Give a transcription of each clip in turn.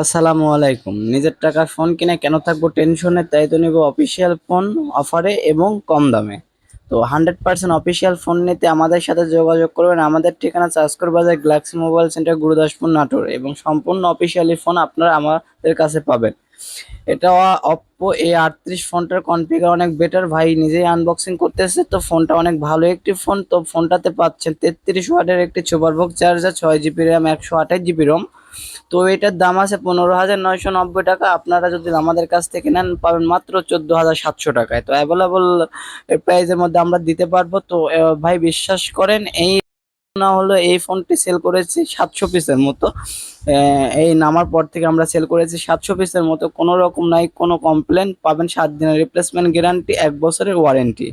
আসসালামু আলাইকুম। নিজের টাকার ফোন কিনে কেন থাকব টেনশনে? তাই তো নিব অফিসিয়াল ফোন অফারে এবং কম দামে। তো হান্ড্রেড পার্সেন্ট অফিসিয়াল ফোন নিতে আমাদের সাথে যোগাযোগ করবেন। আমাদের ঠিকানা Chashkar Bazar Galaxy mobile centre, Gurudaspur, Natore এবং সম্পূর্ণ অফিসিয়ালি ফোন আপনারা আমাদের কাছে পাবেন। এটা অপ্পো এ আটত্রিশ ফোনটার কনফিগার অনেক বেটার ভাই নিজেই আনবক্সিং করতেছে, তো ফোনটা অনেক ভালো একটি ফোন তো ফোনটাতে পাচ্ছেন তেত্রিশ ওয়াটের একটি সুপারবুক চার্জার ছয় জিবি র্যাম একশো আঠাশ জিবি রোম তো এটার দাম আছে পনেরো হাজার নয়শো নব্বই টাকা। আপনারা যদি আমাদের কাছ থেকে নেন, পাবেন মাত্র চোদ্দ হাজার সাতশো টাকায়। তো অ্যাভেলেবল প্রাইসের মধ্যে আমরা দিতে পারব। তো ভাই, বিশ্বাস করেন, এই না হলো এই ফোনটি সেল করেছি সাতশো পিসের মতো। এই নামার পর থেকে আমরা সেল করেছি সাতশো পিসের মতো। কোনো রকম নাই, কোনো কমপ্লেন পাবেন, সাত দিনের রিপ্লেসমেন্ট গ্যারান্টি এক বছরের ওয়ারেন্টি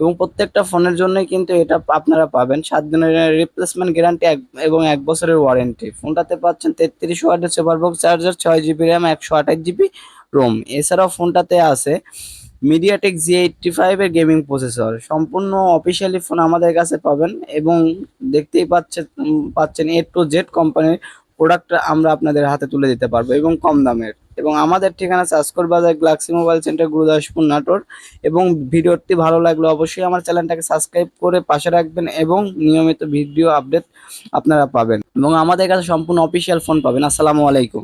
এবং প্রত্যেকটা ফোনের জন্যই কিন্তু এটা আপনারা পাবেন। সাত দিনের রিপ্লেসমেন্ট গ্যারান্টি এক, এবং এক বছরের ওয়ারেন্টি ফোনটাতে পাচ্ছেন তেত্রিশ ওয়াটের সুপারবক্স চার্জার ছয় জিবি র্যাম একশো আঠাশ জিবি রোম এছাড়াও ফোনটাতে আছে মিডিয়াটেক জি এইটটি ফাইভের গেমিং প্রসেসর সম্পূর্ণ অফিসিয়ালি ফোন আমাদের কাছে পাবেন এবং দেখতেই পাচ্ছেন পাচ্ছেন এ টু জেড কোম্পানির প্রোডাক্ট আমরা আপনাদের হাতে তুলে দিতে পারব এবং কম দামের। এবং আমাদের ঠিকানা Chashkar Bazar, Galaxy mobile centre, Gurudaspur, Natore. এবং ভিডিওটি ভালো লাগলে অবশ্যই আমার চ্যানেলটাকে সাবস্ক্রাইব করে পাশে রাখবেন এবং নিয়মিত ভিডিও আপডেট আপনারা পাবেন। এবং আমাদের কাছে সম্পূর্ণ অফিসিয়াল ফোন পাবেন। আসসালামু আলাইকুম।